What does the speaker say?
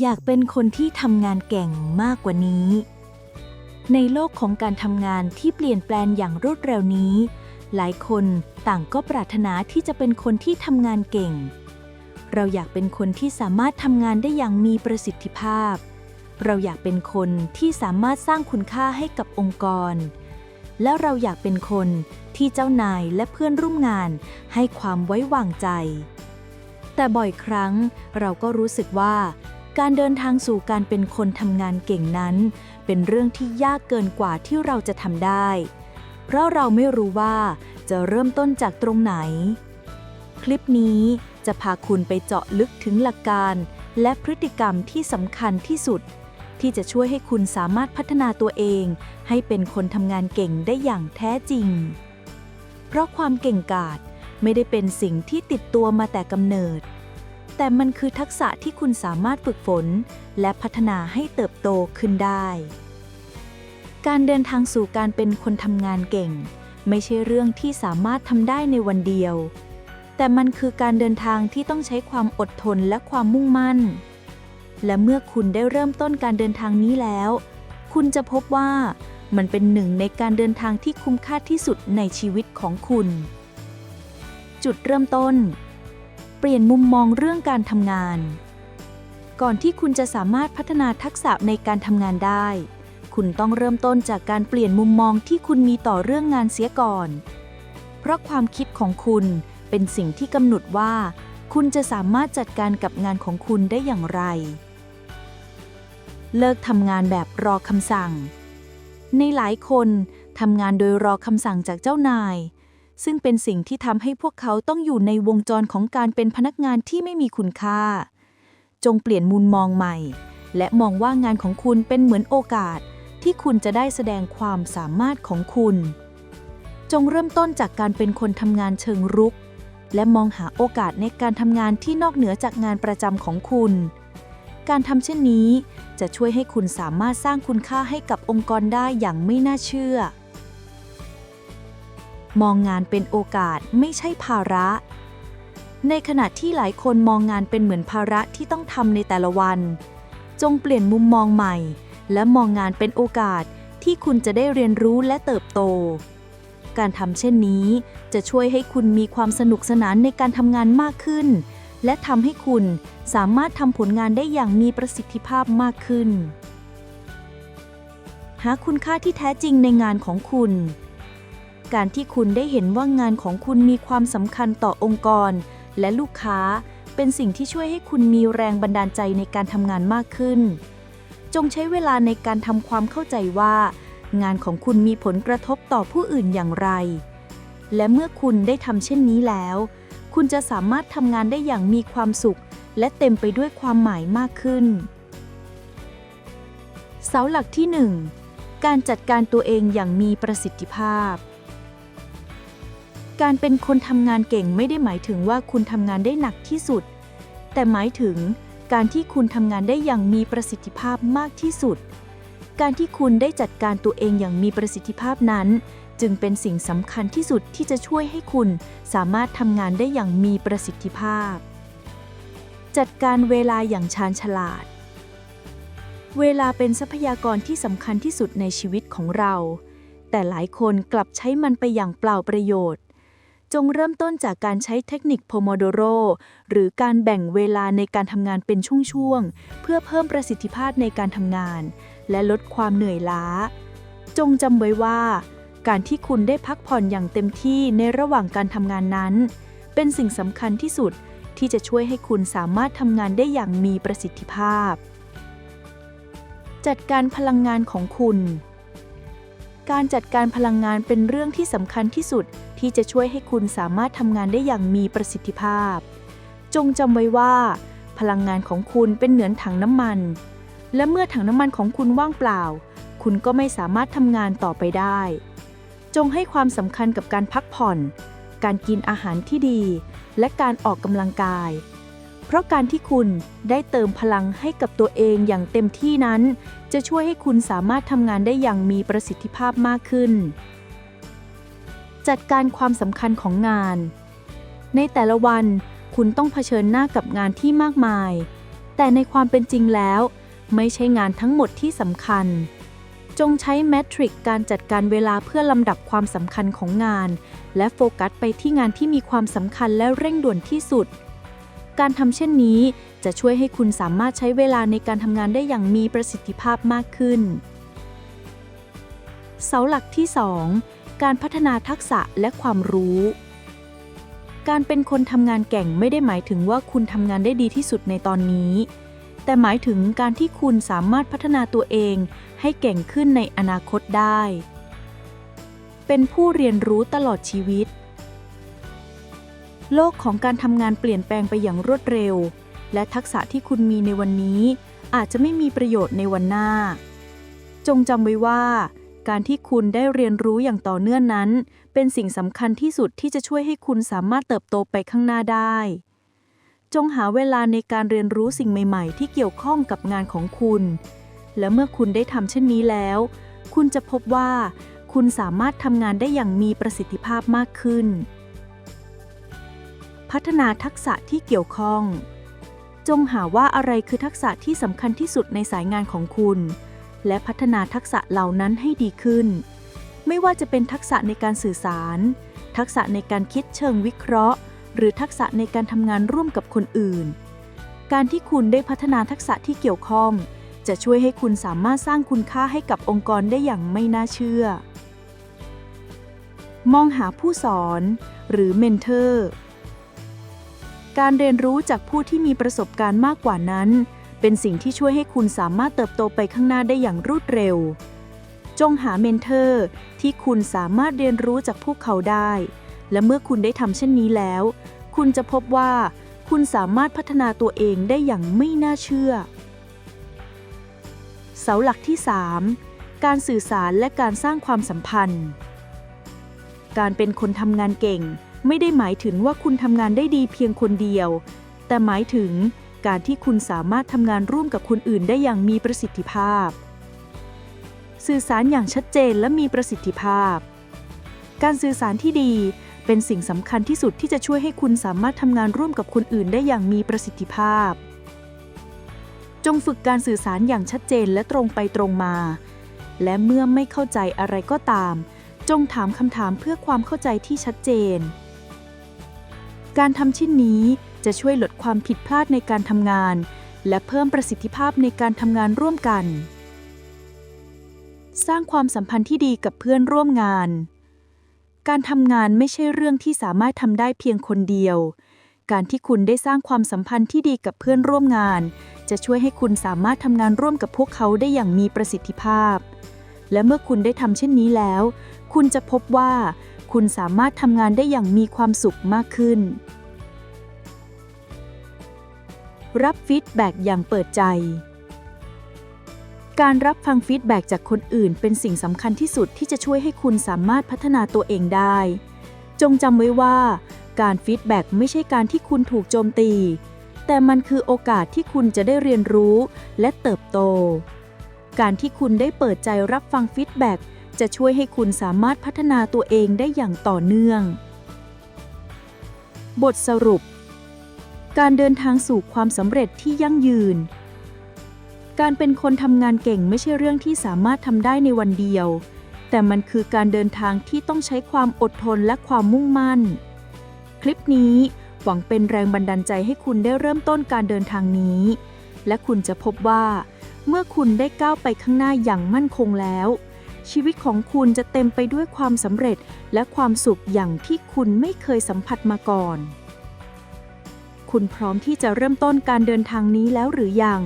อยากเป็นคนที่ทำงานเก่งมากกว่านี้ ในโลกของการทำงานที่เปลี่ยนแปลงอย่างรวดเร็วนี้ หลายคนต่างก็ปรารถนาที่จะเป็นคนที่ทำงานเก่ง เราอยากเป็นคนที่สามารถทำงานได้อย่างมีประสิทธิภาพ เราอยากเป็นคนที่สามารถสร้างคุณค่าให้กับองค์กร และเราอยากเป็นคนที่เจ้านายและเพื่อนร่วมงานให้ความไว้วางใจ แต่บ่อยครั้งเราก็รู้สึกว่า การเดินทางสู่การเป็นคนทำงานเก่งนั้น เป็นเรื่องที่ยากเกินกว่าที่เราจะทำได้ เพราะเราไม่รู้ว่าจะเริ่มต้นจากตรงไหน คลิปนี้จะพาคุณไปเจาะลึกถึงหลักการ และพฤติกรรมที่สำคัญที่สุด ที่จะช่วยให้คุณสามารถพัฒนาตัวเอง ให้เป็นคนทำงานเก่งได้อย่างแท้จริง เพราะความเก่งกาจไม่ได้เป็นสิ่งที่ติดตัวมาแต่กำเนิด แต่มันคือทักษะที่คุณสามารถฝึกฝน และพัฒนาให้เติบโตขึ้นได้ การเดินทางสู่การเป็นคนทำงานเก่ง ไม่ใช่เรื่องที่สามารถทำได้ในวันเดียว แต่มันคือการเดินทางที่ต้องใช้ความอดทนและความมุ่งมั่น และเมื่อคุณได้เริ่มต้นการเดินทางนี้แล้ว คุณจะพบว่ามันเป็นหนึ่งในการเดินทางที่คุ้มค่าที่สุดในชีวิตของคุณ จุดเริ่มต้น เปลี่ยนมุมมองเรื่องการทำงาน ก่อนที่คุณจะสามารถพัฒนาทักษะในการทำงานได้ คุณต้องเริ่มต้นจากการเปลี่ยนมุมมองที่คุณมีต่อเรื่องงานเสียก่อน เพราะความคิดของคุณเป็นสิ่งที่กำหนดว่า คุณจะสามารถจัดการกับงานของคุณได้อย่างไร เลิกทำงานแบบรอคำสั่ง ในหลายคนทำงานโดยรอคำสั่งจากเจ้านาย ซึ่งเป็นสิ่งที่ทำให้พวกเขาต้องอยู่ในวงจรของการเป็นพนักงานที่ไม่มีคุณค่า จงเปลี่ยนมุมมองใหม่ และมองว่างานของคุณเป็นเหมือนโอกาส ที่คุณจะได้แสดงความสามารถของคุณ จงเริ่มต้นจากการเป็นคนทำงานเชิงรุก และมองหาโอกาสในการทำงานที่นอกเหนือจากงานประจำของคุณ การทำเช่นนี้จะช่วยให้คุณสามารถสร้างคุณค่าให้กับองค์กรได้อย่างไม่น่าเชื่อ มองงานเป็นโอกาสไม่ใช่ภาระ ในขณะที่หลายคนมองงานเป็นเหมือนภาระที่ต้องทำในแต่ละวัน จงเปลี่ยนมุมมองใหม่ และมองงานเป็นโอกาสที่คุณจะได้เรียนรู้และเติบโต การทำเช่นนี้จะช่วยให้คุณมีความสนุกสนานในการทำงานมากขึ้น และทำให้คุณสามารถทำผลงานได้อย่างมีประสิทธิภาพมากขึ้น หาคุณค่าที่แท้จริงในงานของคุณ การที่คุณได้เห็นว่างานของคุณมีความสำคัญต่อองค์กร และลูกค้าเป็นสิ่งที่ช่วยให้คุณมีแรงบันดาลใจในการทำงานมากขึ้น จงใช้เวลาในการทำความเข้าใจว่า งานของคุณมีผลกระทบต่อผู้อื่นอย่างไร และเมื่อคุณได้ทำเช่นนี้แล้ว คุณจะสามารถทำงานได้อย่างมีความสุข และเต็มไปด้วยความหมายมากขึ้น เสาหลักที่ 1 การจัดการตัวเองอย่างมีประสิทธิภาพ การเป็นคนทำงานเก่งไม่ได้หมายถึงว่าคุณทำงานได้หนักที่สุด แต่หมายถึงการที่คุณทำงานได้อย่างมีประสิทธิภาพมากที่สุด การที่คุณได้จัดการตัวเองอย่างมีประสิทธิภาพนั้น จึงเป็นสิ่งสำคัญที่สุดที่จะช่วยให้คุณสามารถทำงานได้อย่างมีประสิทธิภาพ จัดการเวลาอย่างชาญฉลาด เวลาเป็นทรัพยากรที่สำคัญที่สุดในชีวิตของเรา แต่หลายคนกลับใช้มันไปอย่างเปล่าประโยชน์ จงเริ่มต้นจากการใช้เทคนิคโพโมโดโรหรือการแบ่งเวลาในการทำงานเป็นช่วงๆ เพื่อเพิ่มประสิทธิภาพในการทำงาน และลดความเหนื่อยล้า จงจำไว้ว่า การที่คุณได้พักผ่อนอย่างเต็มที่ในระหว่างการทำงานนั้น เป็นสิ่งสำคัญที่สุดที่จะช่วยให้คุณสามารถทำงานได้อย่างมีประสิทธิภาพ จัดการพลังงานของคุณ การจัดการพลังงานเป็นเรื่องที่สำคัญที่สุด ที่จะช่วยให้คุณสามารถทำงานได้อย่างมีประสิทธิภาพ จงจำไว้ว่า พลังงานของคุณเป็นเหมือนถังน้ำมัน และเมื่อถังน้ำมันของคุณว่างเปล่า คุณก็ไม่สามารถทำงานต่อไปได้ จงให้ความสำคัญกับการพักผ่อน การกินอาหารที่ดี และการออกกำลังกาย เพราะการที่คุณได้เติมพลังให้กับตัวเองอย่างเต็มที่นั้น จะช่วยให้คุณสามารถทำงานได้อย่างมีประสิทธิภาพมากขึ้น จัดการความสำคัญของงาน ในแต่ละวันคุณต้องเผชิญหน้ากับงานที่มากมาย แต่ในความเป็นจริงแล้ว ไม่ใช่งานทั้งหมดที่สำคัญ จงใช้แมทริกการจัดการเวลาเพื่อลำดับความสำคัญของงาน และโฟกัสไปที่งานที่มีความสำคัญและเร่งด่วนที่สุด การทำเช่นนี้ จะช่วยให้คุณสามารถใช้เวลาในการทำงานได้อย่างมีประสิทธิภาพมากขึ้น เสาหลักที่ 2 การพัฒนาทักษะและความรู้ การเป็นคนทำงานเก่งไม่ได้หมายถึงว่าคุณทำงานได้ดีที่สุดในตอนนี้ แต่หมายถึงการที่คุณสามารถพัฒนาตัวเองให้เก่งขึ้นในอนาคตได้ เป็นผู้เรียนรู้ตลอดชีวิต โลกของการทำงานเปลี่ยนแปลงไปอย่างรวดเร็ว และทักษะที่คุณมีในวันนี้ อาจจะไม่มีประโยชน์ในวันหน้า จงจำไว้ว่า การที่คุณได้เรียนรู้อย่างต่อเนื่องนั้น เป็นสิ่งสำคัญที่สุดที่จะช่วยให้คุณสามารถเติบโตไปข้างหน้าได้ จงหาเวลาในการเรียนรู้สิ่งใหม่ ๆ ที่เกี่ยวข้องกับงานของคุณ และเมื่อคุณได้ทำเช่นนี้แล้ว คุณจะพบว่า คุณสามารถทำงานได้อย่างมีประสิทธิภาพมากขึ้น พัฒนาทักษะที่เกี่ยวข้อง จงหาว่าอะไรคือทักษะที่สำคัญที่สุดในสายงานของคุณ และพัฒนาทักษะเหล่านั้นให้ดีขึ้น ไม่ว่าจะเป็นทักษะในการสื่อสาร ทักษะในการคิดเชิงวิเคราะห์ หรือทักษะในการทำงานร่วมกับคนอื่น การที่คุณได้พัฒนาทักษะที่เกี่ยวข้อง จะช่วยให้คุณสามารถสร้างคุณค่าให้กับองค์กรได้อย่างไม่น่าเชื่อ มองหาผู้สอน หรือเมนเทอร์ การเรียนรู้จากผู้ที่มีประสบการณ์มากกว่านั้น เป็นสิ่งที่ช่วยให้คุณสามารถเติบโตไปข้างหน้าได้อย่างรวดเร็ว จงหาเมนเทอร์ ที่คุณสามารถเรียนรู้จากพวกเขาได้ และเมื่อคุณได้ทำเช่นนี้แล้ว คุณจะพบว่า คุณสามารถพัฒนาตัวเองได้อย่างไม่น่าเชื่อ เสาหลักที่ 3 การสื่อสารและการสร้างความสัมพันธ์ การเป็นคนทำงานเก่ง ไม่ได้หมายถึงว่าคุณทำงานได้ดีเพียงคนเดียว แต่หมายถึงการที่คุณสามารถทำงานร่วมกับคนอื่นได้อย่างมีประสิทธิภาพ สื่อสารอย่างชัดเจนและมีประสิทธิภาพ การสื่อสารที่ดีเป็นสิ่งสำคัญที่สุดที่จะช่วยให้คุณสามารถทำงานร่วมกับคนอื่นได้อย่างมีประสิทธิภาพ จงฝึกการสื่อสารอย่างชัดเจนและตรงไปตรงมา และเมื่อไม่เข้าใจอะไรก็ตาม จงถามคำถามเพื่อความเข้าใจที่ชัดเจน การทำเช่นนี้จะช่วยลดความผิดพลาดในการทำงาน และเพิ่มประสิทธิภาพในการทำงานร่วมกัน สร้างความสัมพันธ์ที่ดีกับเพื่อนร่วมงาน การทำงานไม่ใช่เรื่องที่สามารถทำได้เพียงคนเดียว การที่คุณได้สร้างความสัมพันธ์ที่ดีกับเพื่อนร่วมงาน จะช่วยให้คุณสามารถทำงานร่วมกับพวกเขาได้อย่างมีประสิทธิภาพ และเมื่อคุณได้ทำเช่นนี้แล้ว คุณจะพบว่าคุณสามารถทำงานได้อย่างมีความสุขมากขึ้น รับฟีดแบ็กอย่างเปิดใจ การรับฟังฟีดแบ็กจากคนอื่น เป็นสิ่งสำคัญที่สุดที่จะช่วยให้คุณสามารถพัฒนาตัวเองได้ จงจำไว้ว่า การฟีดแบ็กไม่ใช่การที่คุณถูกโจมตี แต่มันคือโอกาสที่คุณจะได้เรียนรู้และเติบโต การที่คุณได้เปิดใจรับฟังฟีดแบ็กจะช่วยให้คุณสามารถพัฒนาตัวเองได้อย่างต่อเนื่อง บทสรุป การเดินทางสู่ความสำเร็จที่ยั่งยืน การเป็นคนทำงานเก่งไม่ใช่เรื่องที่สามารถทำได้ในวันเดียว แต่มันคือการเดินทางที่ต้องใช้ความอดทนและความมุ่งมั่น คลิปนี้หวังเป็นแรงบันดาลใจให้คุณได้เริ่มต้นการเดินทางนี้ และคุณจะพบว่า เมื่อคุณได้ก้าวไปข้างหน้าอย่างมั่นคงแล้ว ชีวิตของคุณจะเต็มไปด้วยความสำเร็จและความสุขอย่างที่คุณไม่เคยสัมผัสมาก่อน คุณพร้อมที่จะเริ่มต้นการเดินทางนี้แล้วหรือยัง